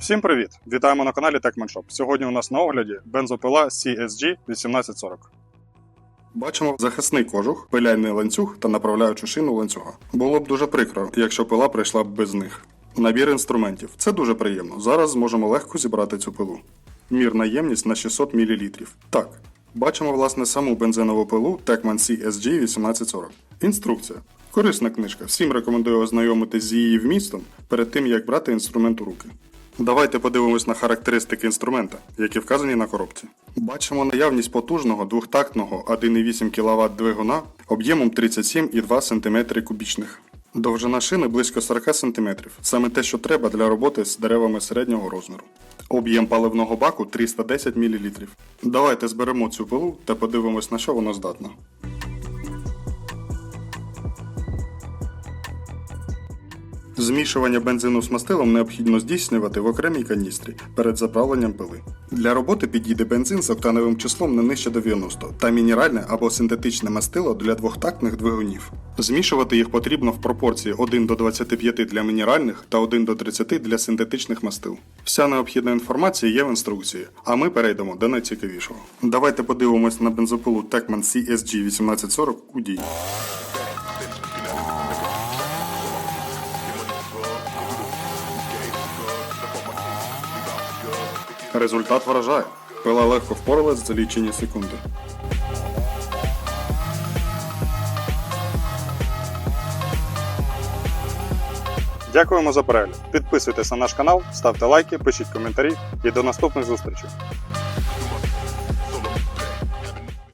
Всім привіт! Вітаємо на каналі Techman Shop. Сьогодні у нас на огляді бензопила CSG 1840. Бачимо захисний кожух, пиляльний ланцюг та направляючу шину ланцюга. Було б дуже прикро, якщо пила прийшла б без них. Набір інструментів. Це дуже приємно. Зараз зможемо легко зібрати цю пилу. Мірна ємність на 600 мл. Так. Бачимо власне саму бензинову пилу Techman CSG 1840. Інструкція. Корисна книжка. Всім рекомендую ознайомитись з її вмістом перед тим, як брати інструмент у руки. Давайте подивимось на характеристики інструмента, які вказані на коробці. Бачимо наявність потужного двохтактного 1,8 кВт двигуна об'ємом 37,2 см кубічних. Довжина шини близько 40 см. Саме те, що треба для роботи з деревами середнього розміру. Об'єм паливного баку 310 мл. Давайте зберемо цю пилу та подивимось, на що воно здатно. Змішування бензину з мастилом необхідно здійснювати в окремій каністрі перед заправленням пили. Для роботи підійде бензин з октановим числом не нижче 90 та мінеральне або синтетичне мастило для двохтактних двигунів. Змішувати їх потрібно в пропорції 1 до 25 для мінеральних та 1 до 30 для синтетичних мастил. Вся необхідна інформація є в інструкції, а ми перейдемо до найцікавішого. Давайте подивимось на бензопилу Techman CSG 1840 у дії. Результат вражає. Пила легко впоралась за лічені секунди. Дякуємо за перегляд. Підписуйтесь на наш канал, ставте лайки, пишіть коментарі і до наступних зустрічей.